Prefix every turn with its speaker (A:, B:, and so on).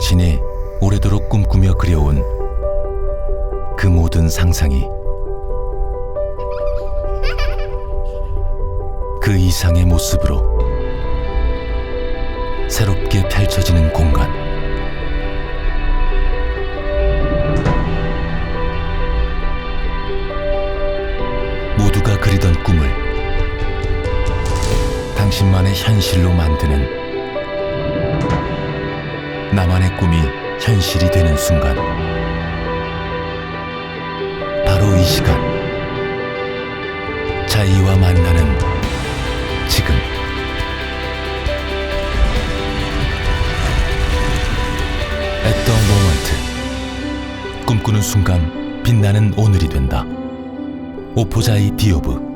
A: 당신이 오래도록 꿈꾸며 그려온 그 모든 상상이 그 이상의 모습으로 새롭게 펼쳐지는 공간. 모두가 그리던 꿈을 당신만의 현실로 만드는 나만의 꿈이 현실이 되는 순간. 바로 이 시간. 자이와 만나는 지금. The moment. 꿈꾸는 순간 빛나는 오늘이 된다. 오포자이 디오브.